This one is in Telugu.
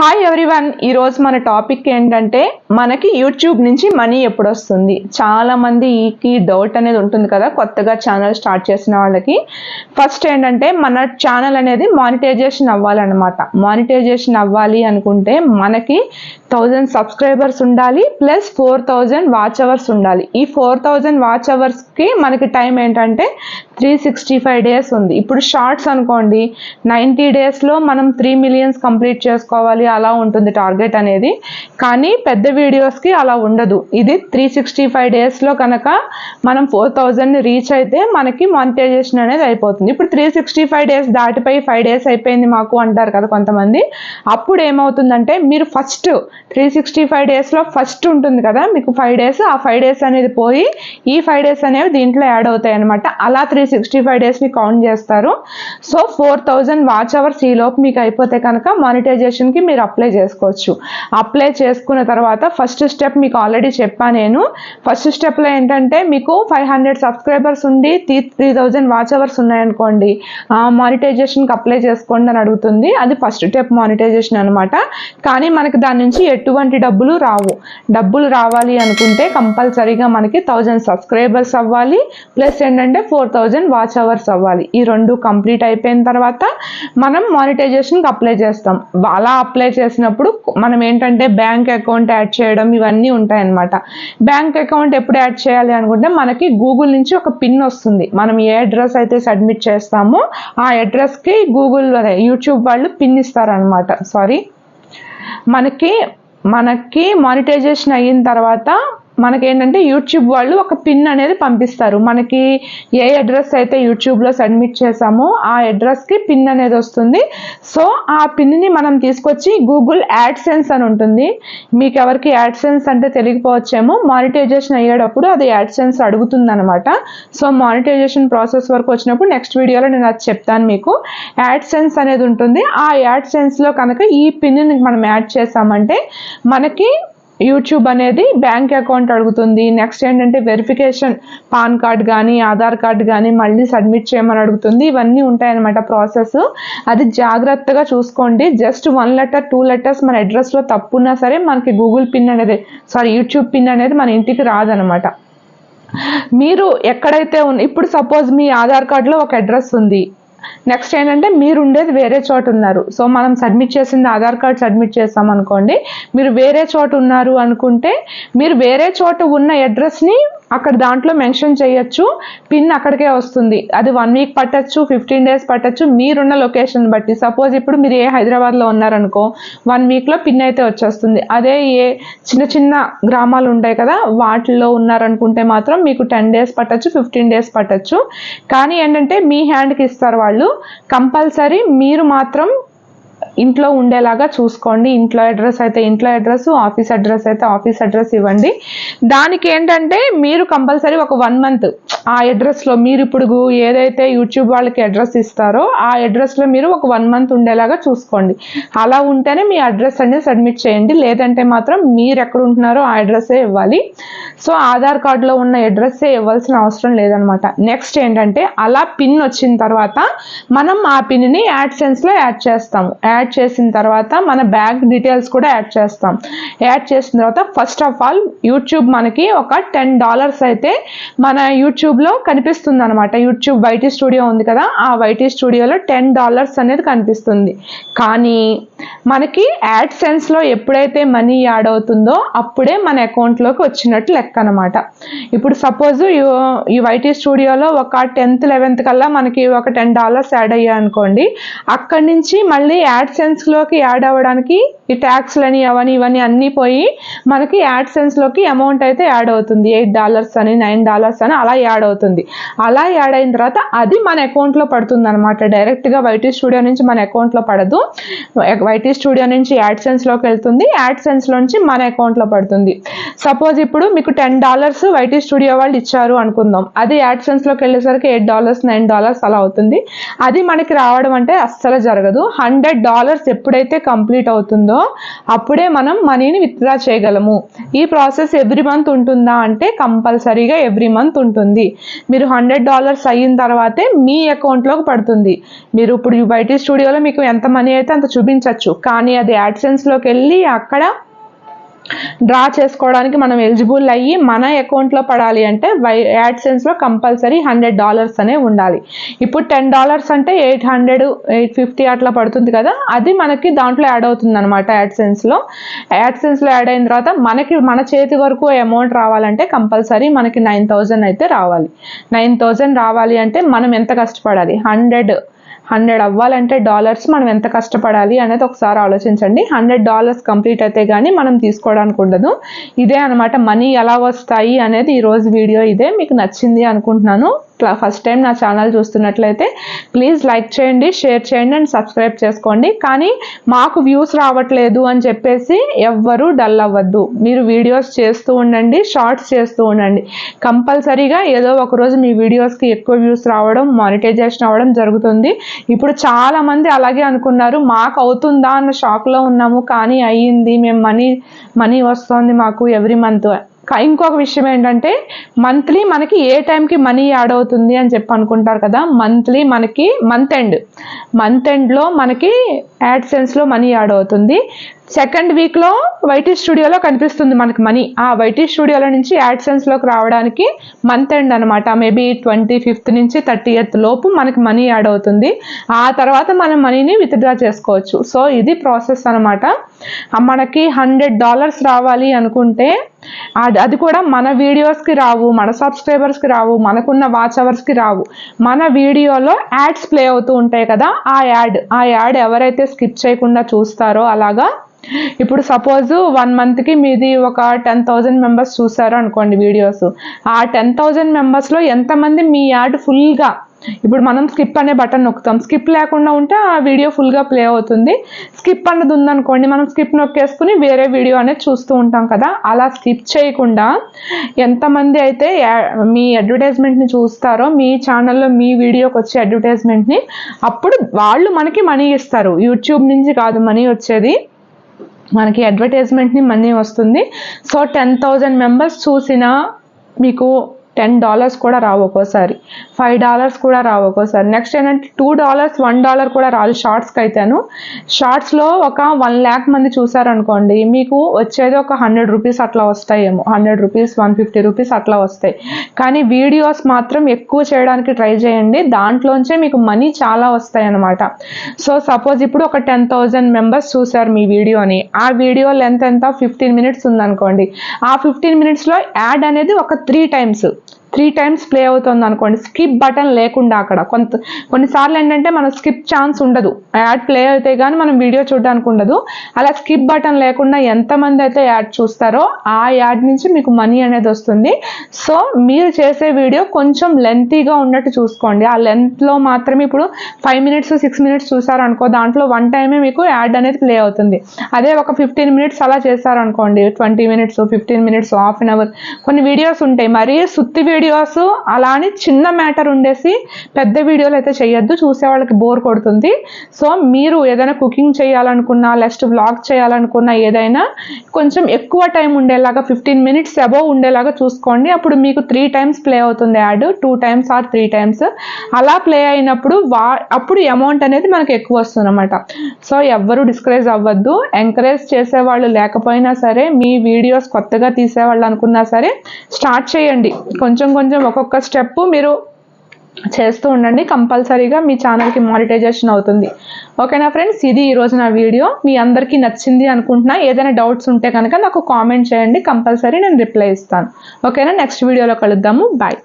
హాయ్ ఎవ్రీవన్ ఈరోజు మన టాపిక్ ఏంటంటే మనకి యూట్యూబ్ నుంచి మనీ ఎప్పుడు వస్తుంది చాలామంది ఈకి డౌట్ అనేది ఉంటుంది కదా కొత్తగా ఛానల్ స్టార్ట్ చేసిన వాళ్ళకి. ఫస్ట్ ఏంటంటే మన ఛానల్ అనేది మానిటైజేషన్ అవ్వాలన్నమాట. మానిటైజేషన్ అవ్వాలి అనుకుంటే మనకి థౌజండ్ సబ్స్క్రైబర్స్ ఉండాలి plus four thousand watch hours ఉండాలి. ఈ ఫోర్ థౌజండ్ వాచ్ అవర్స్కి మనకి టైం ఏంటంటే త్రీ సిక్స్టీ ఫైవ్ డేస్ ఉంది. ఇప్పుడు షార్ట్స్ అనుకోండి నైంటీ డేస్లో మనం త్రీ మిలియన్స్ కంప్లీట్ చేసుకోవాలి అలా ఉంటుంది టార్గెట్ అనేది. కానీ పెద్ద వీడియోస్కి అలా ఉండదు. ఇది త్రీ సిక్స్టీ ఫైవ్ డేస్లో కనుక మనం ఫోర్ థౌజండ్ రీచ్ అయితే మనకి మానిటైజేషన్ అనేది అయిపోతుంది. ఇప్పుడు త్రీ సిక్స్టీ ఫైవ్ డేస్ దాటిపోయి ఫైవ్ డేస్ అయిపోయింది మాకు అంటారు కదా కొంతమంది. అప్పుడు ఏమవుతుందంటే మీరు ఫస్ట్ త్రీ సిక్స్టీ ఫైవ్ డేస్లో ఫస్ట్ ఉంటుంది కదా మీకు ఫైవ్ డేస్ ఆ ఫైవ్ డేస్ అనేది పోయి ఈ ఫైవ్ డేస్ అనేవి దీంట్లో యాడ్ అవుతాయి అనమాట అలా త్రీ సిక్స్టీ ఫైవ్ డేస్ని కౌంట్ చేస్తారు. So four thousand watch hours ఈ లోపు మీకు అయిపోతే కనుక మానిటైజేషన్కి మీరు అప్లై చేసుకోవచ్చు. అప్లై చేసుకున్న తర్వాత ఫస్ట్ స్టెప్ మీకు ఆల్రెడీ చెప్పాను నేను. ఫస్ట్ స్టెప్లో ఏంటంటే మీకు ఫైవ్ హండ్రెడ్ సబ్స్క్రైబర్స్ ఉండి three three thousand watch hours ఉన్నాయనుకోండి. మానిటైజేషన్కి అప్లై చేసుకోండి అని అడుగుతుంది. అది ఫస్ట్ స్టెప్ మానిటైజేషన్ అనమాట కానీ మనకి దాని నుంచి ఎటువంటి డబ్బులు రావు. డబ్బులు రావాలి అనుకుంటే కంపల్సరీగా మనకి థౌజండ్ సబ్స్క్రైబర్స్ అవ్వాలి. ప్లస్ ఏంటంటే ఫోర్ థౌజండ్ వాచ్ అవర్స్ అవ్వాలి. ఈ రెండు కంప్లీట్ అయిపోయిన తర్వాత మనం మానిటైజేషన్కి అప్లై చేస్తాం. అలా అప్లై చేసినప్పుడు మనం ఏంటంటే బ్యాంక్ అకౌంట్ యాడ్ చేయడం ఇవన్నీ ఉంటాయన్నమాట. బ్యాంక్ అకౌంట్ ఎప్పుడు యాడ్ చేయాలి అనుకుంటే మనకి గూగుల్ నుంచి ఒక పిన్ వస్తుంది. మనం ఏ అడ్రస్ అయితే సబ్మిట్ చేస్తామో ఆ అడ్రస్కి గూగుల్ యూట్యూబ్ వాళ్ళు పిన్ ఇస్తారనమాట సారీ మనకి మనకి మానిటైజేషన్ అయిన తర్వాత మనకేంటంటే యూట్యూబ్ వాళ్ళు ఒక పిన్ అనేది పంపిస్తారు. మనకి ఏ అడ్రస్ అయితే యూట్యూబ్లో సబ్మిట్ చేసామో ఆ అడ్రస్కి పిన్ అనేది వస్తుంది. సో ఆ పిన్ని మనం తీసుకొచ్చి గూగుల్ యాడ్సెన్స్ అని ఉంటుంది. మీకు ఎవరికి యాడ్సెన్స్ అంటే తెలియకపోవచ్చేమో మానిటైజేషన్ అయ్యేటప్పుడు అది యాడ్సెన్స్ అడుగుతుంది అనమాట సో మానిటైజేషన్ ప్రాసెస్ వరకు వచ్చినప్పుడు నెక్స్ట్ వీడియోలో నేను అది చెప్తాను మీకు. యాడ్సెన్స్ అనేది ఉంటుంది. ఆ యాడ్సెన్స్లో కనుక ఈ పిన్ని మనం యాడ్ చేసామంటే మనకి యూట్యూబ్ అనేది బ్యాంక్ అకౌంట్ అడుగుతుంది. నెక్స్ట్ ఏంటంటే వెరిఫికేషన్ పాన్ కార్డ్ కానీ ఆధార్ కార్డ్ కానీ మళ్ళీ సబ్మిట్ చేయమని అడుగుతుంది. ఇవన్నీ ఉంటాయన్నమాట ప్రాసెస్ అది జాగ్రత్తగా చూసుకోండి. Just one letter two letters మన అడ్రస్లో తప్పున్నా సరే మనకి గూగుల్ పిన్ అనేది సారీ యూట్యూబ్ పిన్ అనేది మన ఇంటికి రాదనమాట మీరు ఎక్కడైతే ఉన్న ఇప్పుడు సపోజ్ మీ ఆధార్ కార్డులో ఒక అడ్రస్ ఉంది. నెక్స్ట్ ఏంటంటే మీరు ఉండేది వేరే చోట ఉన్నారు. సో మనం సబ్మిట్ చేసింది ఆధార్ కార్డ్ సబ్మిట్ చేస్తాం అనుకోండి మీరు వేరే చోట ఉన్నారు అనుకుంటే మీరు వేరే చోట ఉన్న అడ్రస్ని అక్కడ దాంట్లో మెన్షన్ చేయొచ్చు. పిన్ అక్కడికే వస్తుంది. అది వన్ వీక్ పట్టచ్చు ఫిఫ్టీన్ డేస్ పట్టచ్చు. మీరున్న లొకేషన్ బట్టి. సపోజ్ ఇప్పుడు మీరు ఏ హైదరాబాద్లో ఉన్నారనుకో వన్ వీక్లో పిన్ అయితే వచ్చేస్తుంది. అదే ఏ చిన్న చిన్న గ్రామాలు ఉంటాయి కదా వాటిల్లో ఉన్నారనుకుంటే మాత్రం మీకు టెన్ డేస్ పట్టచ్చు ఫిఫ్టీన్ డేస్ పట్టచ్చు. కానీ ఏంటంటే మీ హ్యాండ్కి ఇస్తారు వాళ్ళు. కంపల్సరీ మీరు మాత్రం ఇంట్లో ఉండేలాగా చూసుకోండి. ఇంట్లో అడ్రస్ అయితే ఇంట్లో అడ్రస్ ఆఫీస్ అడ్రస్ అయితే ఆఫీస్ అడ్రస్ ఇవ్వండి. దానికి ఏంటంటే మీరు కంపల్సరీ ఒక వన్ మంత్ ఆ అడ్రస్లో మీరు ఇప్పుడు ఏదైతే యూట్యూబ్ వాళ్ళకి అడ్రస్ ఇస్తారో ఆ అడ్రస్లో మీరు ఒక వన్ మంత్ ఉండేలాగా చూసుకోండి. అలా ఉంటేనే మీ అడ్రస్ అనేది సబ్మిట్ చేయండి. లేదంటే మాత్రం మీరు ఎక్కడ ఉంటున్నారో ఆ అడ్రస్సే ఇవ్వాలి. సో ఆధార్ కార్డులో ఉన్న అడ్రస్సే ఇవ్వాల్సిన అవసరం లేదనమాట. నెక్స్ట్ ఏంటంటే అలా పిన్ వచ్చిన తర్వాత మనం ఆ పిన్ని యాడ్ సెన్స్లో యాడ్ చేస్తాము. యాడ్ యాడ్ చేసిన తర్వాత మన బ్యాంక్ డీటెయిల్స్ కూడా యాడ్ చేస్తాం. యాడ్ చేసిన తర్వాత ఫస్ట్ ఆఫ్ ఆల్ యూట్యూబ్ మనకి ఒక టెన్ డాలర్స్ అయితే మన యూట్యూబ్లో కనిపిస్తుంది అనమాట యూట్యూబ్ వైటీ స్టూడియో ఉంది కదా ఆ వైటీ స్టూడియోలో టెన్ డాలర్స్ అనేది కనిపిస్తుంది. కానీ మనకి యాడ్ సెన్స్లో ఎప్పుడైతే మనీ యాడ్ అవుతుందో అప్పుడే మన అకౌంట్లోకి వచ్చినట్టు లెక్క అనమాట ఇప్పుడు సపోజ్ ఈ వైటీ స్టూడియోలో ఒక టెన్త్ లెవెన్త్ కల్లా మనకి ఒక టెన్ డాలర్స్ యాడ్ అయ్యాయి అనుకోండి అక్కడి నుంచి మళ్ళీ యాడ్ సెన్స్లోకి యాడ్ అవ్వడానికి ఈ ట్యాక్స్లని అవని ఇవన్నీ అన్నీ పోయి మనకి యాడ్ సెన్స్లోకి అమౌంట్ అయితే యాడ్ అవుతుంది. ఎయిట్ డాలర్స్ అని నైన్ డాలర్స్ అని అలా యాడ్ అవుతుంది. అలా యాడ్ అయిన తర్వాత అది మన అకౌంట్లో పడుతుంది అనమాట డైరెక్ట్గా వైటీ స్టూడియో నుంచి మన అకౌంట్లో పడదు. వైటీ స్టూడియో నుంచి యాడ్ సెన్స్లోకి వెళ్తుంది. యాడ్ సెన్స్లో నుంచి మన అకౌంట్లో పడుతుంది. సపోజ్ ఇప్పుడు మీకు టెన్ డాలర్స్ వైటీ స్టూడియో వాళ్ళు ఇచ్చారు అనుకుందాం. అది యాడ్ సెన్స్లోకి వెళ్ళేసరికి ఎయిట్ డాలర్స్ నైన్ డాలర్స్ అలా అవుతుంది. అది మనకి రావడం అంటే అస్సలు జరగదు. హండ్రెడ్ డాలర్స్ ఎప్పుడైతే కంప్లీట్ అవుతుందో అప్పుడే మనం మనీని విత్డ్రా చేయగలము. ఈ ప్రాసెస్ ఎవ్రీ మంత్ ఉంటుందా అంటే కంపల్సరీగా ఎవ్రీ మంత్ ఉంటుంది. మీరు హండ్రెడ్ డాలర్స్ అయిన తర్వాతే మీ అకౌంట్లోకి పడుతుంది. మీరు ఇప్పుడు బయట స్టూడియోలో మీకు ఎంత మనీ అయితే అంత చూపించవచ్చు కానీ అది యాడ్సెన్స్లోకి వెళ్ళి అక్కడ డ్రా చేసుకోవడానికి మనం ఎలిజిబుల్ అయ్యి మన అకౌంట్లో పడాలి అంటే వై యాడ్సెన్స్లో కంపల్సరీ హండ్రెడ్ డాలర్స్ అనే ఉండాలి. ఇప్పుడు టెన్ డాలర్స్ అంటే ఎయిట్ హండ్రెడ్ ఎయిట్ ఫిఫ్టీ అట్లా పడుతుంది కదా అది మనకి దాంట్లో యాడ్ అవుతుంది అనమాట యాడ్సెన్స్లో యాడ్సెన్స్లో యాడ్ అయిన తర్వాత మనకి మన చేతి వరకు అమౌంట్ రావాలంటే కంపల్సరీ మనకి నైన్ థౌజండ్ అయితే రావాలి. నైన్ థౌజండ్ రావాలి అంటే మనం ఎంత కష్టపడాలి? హండ్రెడ్ హండ్రెడ్ అవ్వాలంటే డాలర్స్ మనం ఎంత కష్టపడాలి అనేది ఒకసారి ఆలోచించండి. హండ్రెడ్ డాలర్స్ కంప్లీట్ అయితే కానీ మనం తీసుకోవడానికి ఉండదు. ఇదే అనమాట మనీ ఎలా వస్తాయి అనేది ఈరోజు వీడియో ఇదే. మీకు నచ్చింది అనుకుంటున్నాను. ఫస్ట్ టైం నా ఛానల్ చూస్తున్నట్లయితే ప్లీజ్ లైక్ చేయండి షేర్ చేయండి అండ్ సబ్స్క్రైబ్ చేసుకోండి. కానీ మాకు వ్యూస్ రావట్లేదు అని చెప్పేసి ఎవ్వరూ డల్ అవ్వద్దు. మీరు వీడియోస్ చేస్తూ ఉండండి షార్ట్స్ చేస్తూ ఉండండి. కంపల్సరీగా ఏదో ఒక రోజు మీ వీడియోస్కి ఎక్కువ వ్యూస్ రావడం మానిటైజేషన్ అవ్వడం జరుగుతుంది. ఇప్పుడు చాలామంది అలాగే అనుకున్నారు మాకు అవుతుందా అన్న షాక్లో ఉన్నాము. కానీ అయ్యింది మేము మనీ మనీ వస్తుంది మాకు ఎవ్రీ మంత్ ఇంకొక విషయం ఏంటంటే మంత్లీ మనకి ఏ టైంకి మనీ యాడ్ అవుతుంది అని చెప్పి అనుకుంటారు కదా మంత్లీ మనకి మంత్ ఎండ్ మంత్ ఎండ్లో మనకి యాడ్సెన్స్లో మనీ యాడ్ అవుతుంది. సెకండ్ వీక్లో వైటీ స్టూడియోలో కనిపిస్తుంది మనకి మనీ. ఆ వైటీ స్టూడియోలో నుంచి యాడ్సెన్స్లోకి రావడానికి మంత్ ఎండ్ అనమాట మేబీ ట్వంటీ ఫిఫ్త్ నుంచి థర్టీ ఎయిత్ లోపు మనకి మనీ యాడ్ అవుతుంది. ఆ తర్వాత మనం మనీని విత్డ్రా చేసుకోవచ్చు. సో ఇది ప్రాసెస్ అనమాట మనకి హండ్రెడ్ డాలర్స్ రావాలి అనుకుంటే అది అది కూడా మన వీడియోస్కి రావు మన సబ్స్క్రైబర్స్కి రావు మనకున్న వాచ్ అవర్స్కి రావు. మన వీడియోలో యాడ్స్ ప్లే అవుతూ ఉంటాయి కదా ఆ యాడ్ ఆ యాడ్ ఎవరైతే స్కిప్ చేయకుండా చూస్తారో అలాగా ఇప్పుడు సపోజ్ వన్ మంత్కి మీది ఒక టెన్ థౌజండ్ మెంబర్స్ చూసారు అనుకోండి వీడియోస్ ఆ టెన్ థౌజండ్ మెంబర్స్లో ఎంతమంది మీ యాడ్ ఫుల్గా ఇప్పుడు మనం స్కిప్ అనే బటన్ నొక్కుతాం. స్కిప్ లేకుండా ఉంటే ఆ వీడియో ఫుల్గా ప్లే అవుతుంది. స్కిప్ అన్నది ఉందనుకోండి మనం స్కిప్ నొక్కేసుకుని వేరే వీడియో అనేది చూస్తూ ఉంటాం కదా. అలా స్కిప్ చేయకుండా ఎంతమంది అయితే మీ అడ్వర్టైజ్మెంట్ని చూస్తారో మీ ఛానల్లో మీ వీడియోకి వచ్చే అడ్వర్టైజ్మెంట్ని అప్పుడు వాళ్ళు మనకి మనీ ఇస్తారు. యూట్యూబ్ నుంచి కాదు మనీ వచ్చేది. మనకి అడ్వర్టైజ్మెంట్ని మనీ వస్తుంది. సో టెన్ థౌజండ్ మెంబర్స్ చూసినా మీకు టెన్ డాలర్స్ కూడా రావు ఒక్కోసారి. ఫైవ్ డాలర్స్ కూడా రావు ఒక్కోసారి. నెక్స్ట్ ఏంటంటే టూ డాలర్స్ వన్ డాలర్ కూడా రాదు షార్ట్స్కి అయితేను షార్ట్స్లో ఒక వన్ ల్యాక్ మంది చూసారనుకోండి మీకు వచ్చేది ఒక హండ్రెడ్ రూపీస్ అట్లా వస్తాయేమో. Hundred rupees one fifty rupees అట్లా వస్తాయి. కానీ వీడియోస్ మాత్రం ఎక్కువ చేయడానికి ట్రై చేయండి. దాంట్లోంచే మీకు మనీ చాలా వస్తాయి అన్నమాట సో సపోజ్ ఇప్పుడు ఒక టెన్ థౌజండ్ మెంబర్స్ చూసారు మీ వీడియోని. ఆ వీడియో లెంత్ ఎంత? ఫిఫ్టీన్ మినిట్స్ ఉందనుకోండి. ఆ ఫిఫ్టీన్ మినిట్స్లో యాడ్ అనేది ఒక three times. Three times play అవుతుంది అనుకోండి. స్కిప్ బటన్ లేకుండా అక్కడ. కొంత కొన్నిసార్లు ఏంటంటే మన స్కిప్ ఛాన్స్ ఉండదు. యాడ్ ప్లే అయితే కానీ మనం వీడియో చూడడానికి ఉండదు. అలా స్కిప్ బటన్ లేకుండా ఎంతమంది అయితే యాడ్ చూస్తారో ఆ యాడ్ నుంచి మీకు మనీ అనేది వస్తుంది. సో మీరు చేసే వీడియో కొంచెం లెంతీగా ఉన్నట్టు చూసుకోండి. ఆ లెంత్లో మాత్రమే ఇప్పుడు ఫైవ్ మినిట్స్ సిక్స్ మినిట్స్ చూసారనుకో దాంట్లో వన్ టైమే మీకు యాడ్ అనేది ప్లే అవుతుంది. అదే ఒక ఫిఫ్టీన్ మినిట్స్ అలా చేశారనుకోండి twenty minutes fifteen minutes half an hour కొన్ని వీడియోస్ ఉంటాయి. మరీ సుత్తి వీడియోస్ అలా అని చిన్న మ్యాటర్ ఉండేసి పెద్ద వీడియోలు అయితే చేయొద్దు. చూసే వాళ్ళకి బోర్ కొడుతుంది. సో మీరు ఏదైనా కుకింగ్ చేయాలనుకున్నా నెక్స్ట్ వ్లాగ్ చేయాలనుకున్నా ఏదైనా కొంచెం ఎక్కువ టైం ఉండేలాగా ఫిఫ్టీన్ మినిట్స్ అబోవ్ ఉండేలాగా చూసుకోండి. అప్పుడు మీకు త్రీ టైమ్స్ ప్లే అవుతుంది ad two times or three times అలా ప్లే అయినప్పుడు వా అప్పుడు అమౌంట్ అనేది మనకు ఎక్కువ వస్తుంది అనమాట సో ఎవ్వరు డిస్కరేజ్ అవ్వద్దు. ఎంకరేజ్ చేసేవాళ్ళు లేకపోయినా సరే మీ వీడియోస్ కొత్తగా తీసేవాళ్ళు అనుకున్నా సరే స్టార్ట్ చేయండి. కొంచెం కొంచెం కొంచెం ఒక్కొక్క స్టెప్ మీరు చేస్తూ ఉండండి. కంపల్సరీగా మీ ఛానల్కి మానిటైజేషన్ అవుతుంది. ఓకేనా ఫ్రెండ్స్ ఇది ఈరోజు నా వీడియో. మీ అందరికీ నచ్చింది అనుకుంటున్నా. ఏదైనా డౌట్స్ ఉంటే కనుక నాకు కామెంట్ చేయండి. కంపల్సరీ నేను రిప్లై ఇస్తాను. ఓకేనా నెక్స్ట్ వీడియోలో కలుద్దాము. బాయ్